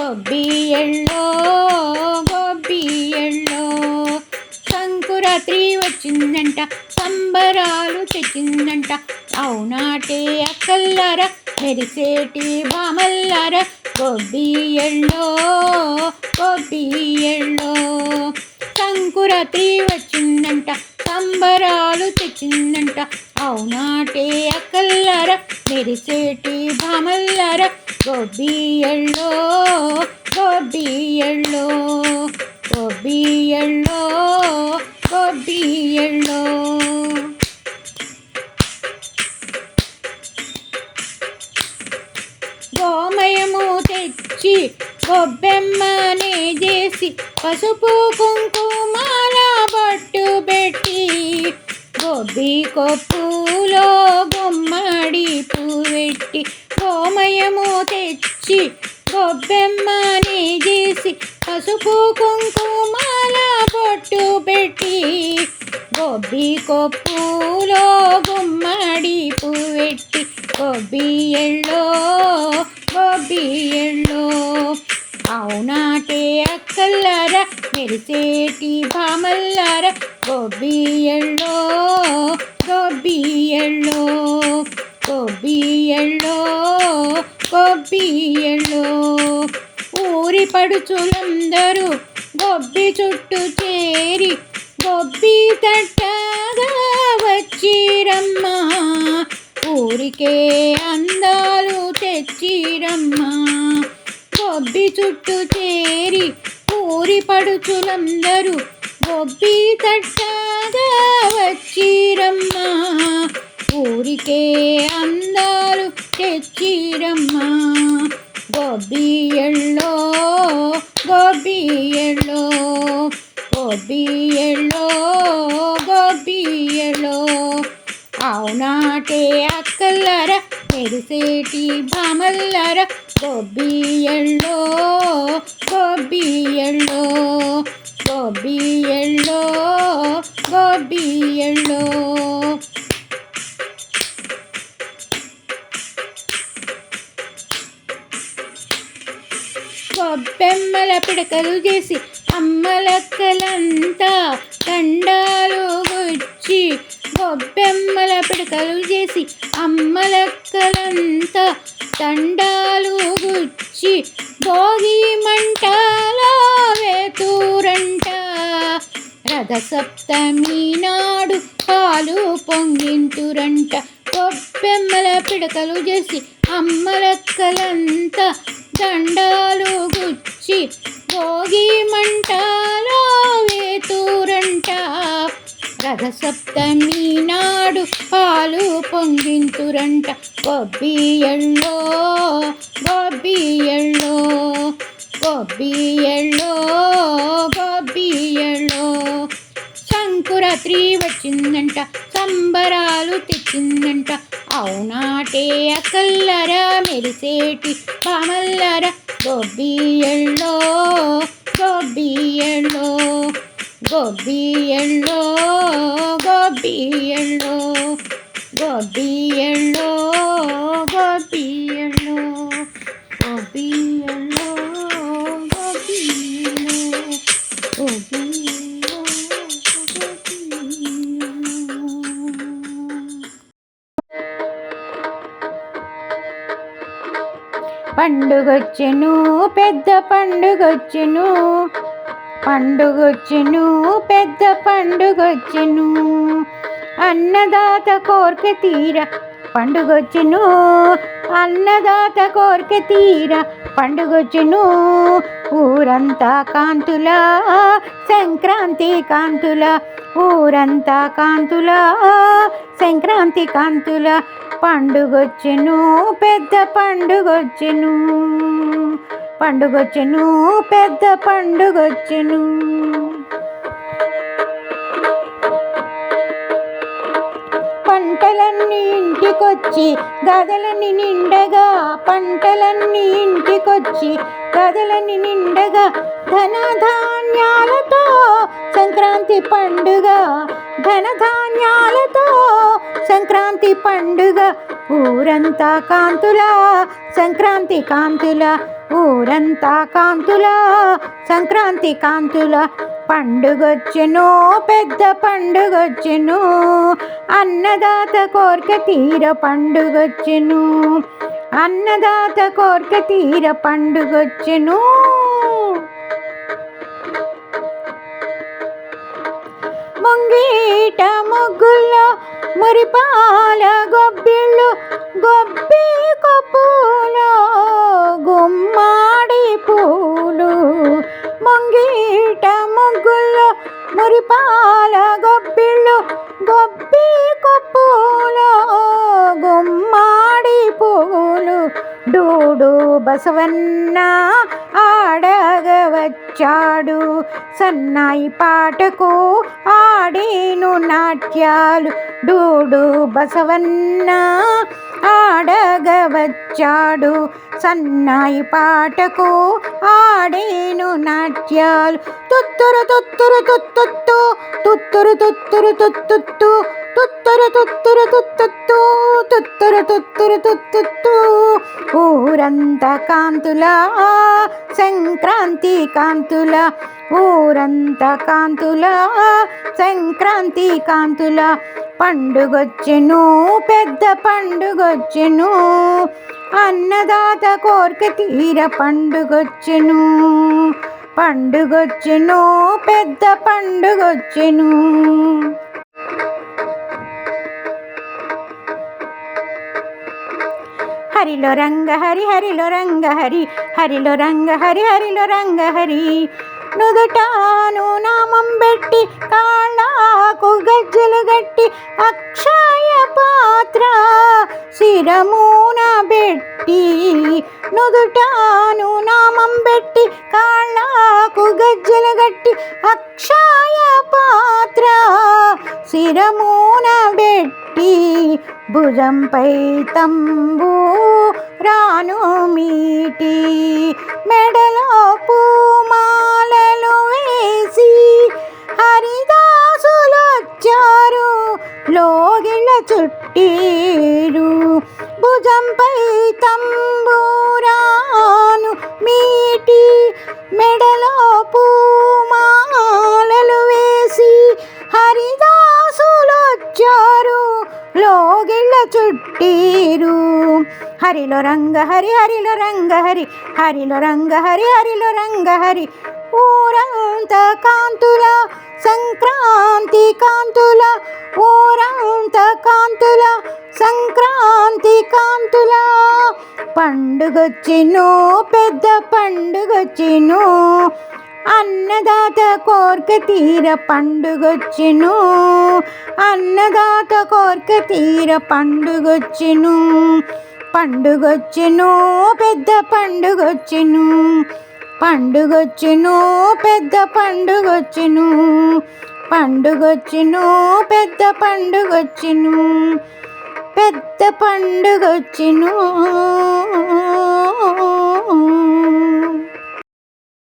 గొబ్బియళ్ళో గొబ్బియళ్ళో సంకురాత్రి వచ్చిందంట సంబరాలు తెచ్చిందంట. అవునాటే అక్కల్లార మెరిసేటి బామల్లార. గొబ్బియళ్ళో గొబ్బియళ్ళో సంకురాత్రి వచ్చిందంట సంబరాలు తెచ్చిందంట. అవునాటే అక్కల్లార మెరిసేటి భామల్లార గొబ్బియళ్ళో గొబ్బియళ్ళో గొబ్బియళ్ళో గొబ్బియళ్ళో గోమయము తెచ్చి గొబ్బెమ్మనే చేసి పసుపు కుంకుమాల బట్టు పెట్టి గొబ్బి కొప్పులో గుమ్మడి పువ్వెట్టి గోమయము తెచ్చి గొబ్బెమ్మని చేసి పసుపు కుంకుమాల పొట్టు పెట్టి గొబ్బి కొప్పులో గుమ్మడి పువ్వెట్టి గొబ్బి ఎళ్ళో గొబ్బి ఎళ్ళో. అవునాటే అక్కల్లార మెరిసేటి భామల్లార గొబ్బి ఎళ్ళో గొబ్బి ఎళ్ళో గొబ్బి ఎళ్ళో. గొబ్బియళ్ళు ఊరి పడుచులందరూ గొబ్బి చుట్టూ చేరి గొబ్బి తట్టగా వచ్చిరమ్మా. ఊరికే అందాలు తెచ్చిరమ్మా. గొబ్బి చుట్టూ చేరి ఊరి పడుచులందరూ గొబ్బి తట్టగా వచ్చిరమ్మా. ఊరికే అందాలు తెచ్చిరమ్మ. గోబియళ్ళో గోబియళ్ళో గోబియళ్ళో గోబియళ్ళో అవునాటే అక్కలర మెరిసేటి భామల్లర గోబియళ్ళో గోబియళ్ళో గోబియళ్ళో గోబియళ్ళో గొబ్బి చేసి అమ్మలక్కలంతా దండాలు గుచ్చి గొబ్బెమ్మల పిడకలు చేసి అమ్మలక్కలంతా దండాలు గుచ్చి భోగి మంటలో వేతూరంట. రథసప్తమి నాడు పాలు పొంగింతురంట పెమ్మల పిడకలు చేసి అమ్మలక్కలంతా దండాలు గుచ్చి భోగి మంటలో వేతూరంట. రథసప్తమి నాడు పాలు పొంగింతురంట. గొబ్బి ఎళ్ళో గొబ్బి ఎళ్ళో సంకురాత్రి వచ్చిందంట సంబరాలు తెచ్చిందంట. అవునాటే అసల్లర మెరిసేటి పామల్లర గొబ్బియల్లో గొబ్బియల్లో గొబ్బియల్లో గొబ్బియల్లో గొబ్బియల్లో. పండుగొచ్చెను పెద్ద పండుగొచ్చెను. పండుగొచ్చెను పెద్ద పండుగొచ్చెను. అన్నదాత కోరిక తీర పండుగొచ్చెను. అన్నదాత కోరిక తీర పండుగొచ్చెను. ఊరంతా కాంతుల సంక్రాంతి కాంతుల. ఊరంతా కాంతుల సంక్రాంతి కాంతుల. పండుగొచ్చెను పెద్ద పండుగొచ్చెను. పండుగొచ్చెను పెద్ద పండుగొచ్చెను. పంటలన్నీ ఇంటికొచ్చి గదలని నిండగా పంటలన్నీ ఇంటికొచ్చి గదలని నిండగా ధనధాన్యాలతో సంక్రాంతి పండుగ ధనధాన్యాలతో సంక్రాంతి పండుగ ఊరంతా కాంతుల సంక్రాంతి కాంతుల ఊరంతా కాంతుల సంక్రాంతి కాంతుల పండుగొచ్చును పెద్ద పండుగొచ్చును అన్నదాత కోరిక తీర పండుగొచ్చును అన్నదాత కోరిక తీర పండుగొచ్చెను. ముంగీట ముగ్గుల్లో మురిపాల గొబ్బిళ్ళు గొబ్బి కొప్పులో గుమ్మాడి పూలు. ముంగీట ముగ్గుల్లో మురిపాల గొబ్బిళ్ళు గొబ్బి కొప్పులో గుమ్మాడి పూలు. డూడు బసవన్న ఆడగవచ్చాడు సన్నాయి పాటకు ఆడేను నాట్యాలు డూడు బసవన్న ఆడగవచ్చాడు సన్నాయి పాటకు ఆడేను నాట్యాలు. తుత్తురు తుత్తురు తుత్తుత్తు తుత్తురు తుత్తురు తుత్తుత్తు తుత్తరు తుత్తురు తుత్తుత్తు. తుత్తురు తుత్తురు తుత్తుత్తు ఊరంతా కాంతుల సంక్రాంతి కాంతుల. ఊరంతా కాంతుల సంక్రాంతి కాంతుల. పండుగొచ్చెను పెద్ద పండుగొచ్చెను. అన్నదాత కోరిక తీర పండుగొచ్చెను. పండుగొచ్చెను పెద్ద పండుగొచ్చెను. హరిలో రంగ హరి హరిలో రంగ హరి హరిలో రంగ హరి హరిలో రంగ హరి. నుదుటాను నామం పెట్టి కాళ్ళకు గజ్జలు గట్టి అక్షయ పాత్ర శిరము పెట్టి నుదుటాను నామం పెట్టి కాళ్ళకు గజ్జలు గట్టి అక్షయ పాత్ర శిరమూన పెట్టి భుజంపై తంబు రాను మీటి మెడలో పూమాలలు వేసి హరిదాసులొచ్చారు లోగిళ్ళ చుట్టీరు భుజంపై తంబూరాను మీటి మెడలో పూమాలలు వేసి హరిదాసులొచ్చారు. లోగిళ్ళ చుట్టీరు. హరిలో రంగ హరి హరిలో రంగ హరి హరిలో రంగ హరి హరిలో రంగ హరి ఊరంత కాంతుల సంక్రాంతి కాంతుల ఊరంత కాంతుల సంక్రాంతి కాంతుల. పండుగొచ్చిను పెద్ద పండుగొచ్చిను అన్నదాత కోరిక తీర పండుగొచ్చెను అన్నదాత కోరిక తీర పండుగొచ్చెను పండుగొచ్చెను పెద్ద పండుగొచ్చిను. పండుగొచ్చును పెద్ద పండుగొచ్చును. పండుగొచ్చును పెద్ద పండుగొచ్చును. పెద్ద పండుగొచ్చును.